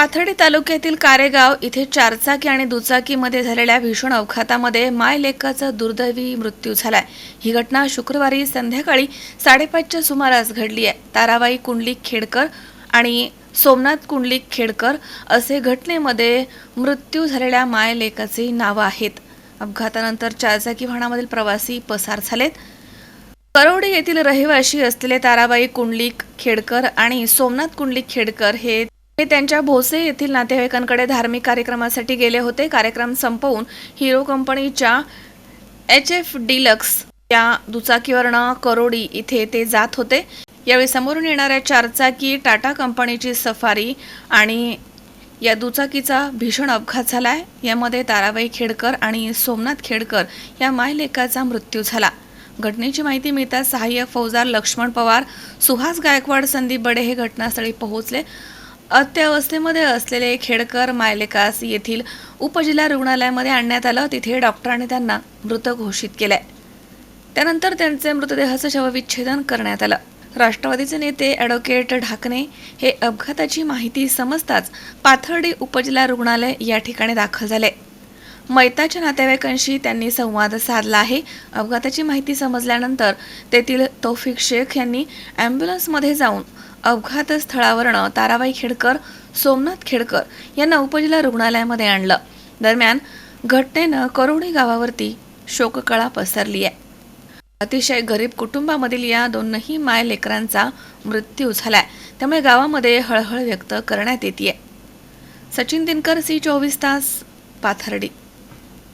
पाथर्डी तालुक्यातील कारेगाव इथे चारचाकी आणि दुचाकीमध्ये झालेल्या भीषण अपघातामध्ये माय लेकाचा दुर्दैवी मृत्यू झालाय. ही घटना शुक्रवारी संध्याकाळी साडेपाचच्या सुमारास घडली आहे. ताराबाई कुंडलिक खेडकर आणि सोमनाथ कुंडलिक खेडकर असे घटनेमध्ये मृत्यू झालेल्या माय लेकाचे नावं आहेत. अपघातानंतर चारचाकी वाहनामधील प्रवासी पसार झालेत. करवडे येथील रहिवाशी असलेले ताराबाई कुंडलिक खेडकर आणि सोमनाथ कुंडलिक खेडकर हे हे त्यांच्या भोसे येथील नातेवाईकांकडे धार्मिक कार्यक्रमासाठी गेले होते. कार्यक्रम संपवून हिरो कंपनीच्या एच एफ डिलक्स या दुचाकीवरनं करोडी इथे ते जात होते. यावेळी समोरून येणाऱ्या चारचाकी टाटा कंपनीची सफारी आणि या दुचाकीचा भीषण अपघात झालाय. यामध्ये ताराबाई खेडकर आणि सोमनाथ खेडकर या मायलेकाचा मृत्यू झाला. घटनेची माहिती मिळताच सहाय्यक फौजदार लक्ष्मण पवार सुहास गायकवाड संदीप बडे हे घटनास्थळी पोहोचले. अत्यवस्थेमध्ये असलेले खेडकर मायलेकास येथील उपजिल्हा रुग्णालयामध्ये आणण्यात आलं. तिथे डॉक्टरांनी त्यांना मृत घोषित केलंय. त्यानंतर त्यांचे मृतदेहाचं शवविच्छेदन करण्यात आलं. राष्ट्रवादीचे नेते ॲडव्होकेट ढाकणे हे अपघाताची माहिती समजताच पाथर्डी उपजिल्हा रुग्णालय या ठिकाणी दाखल झाले. मैताच्या नातेवाईकांशी त्यांनी संवाद साधला आहे. अपघाताची माहिती समजल्यानंतर तेथील तौफिक शेख यांनी ॲम्ब्युलन्समध्ये जाऊन अपघात स्थळावरनं ताराबाई खेडकर सोमनाथ खेडकर यांना उपजिल्हा रुग्णालयामध्ये आणलं. दरम्यान घटनेनं करोडी गावावरती शोककळा पसरली आहे. अतिशय गरीब कुटुंबामधील या दोनही माय लेकरांचा मृत्यू झालाय. त्यामुळे गावामध्ये हळहळ व्यक्त करण्यात येते सचिन दिनकर सी चोवीस तास पाथर्डी.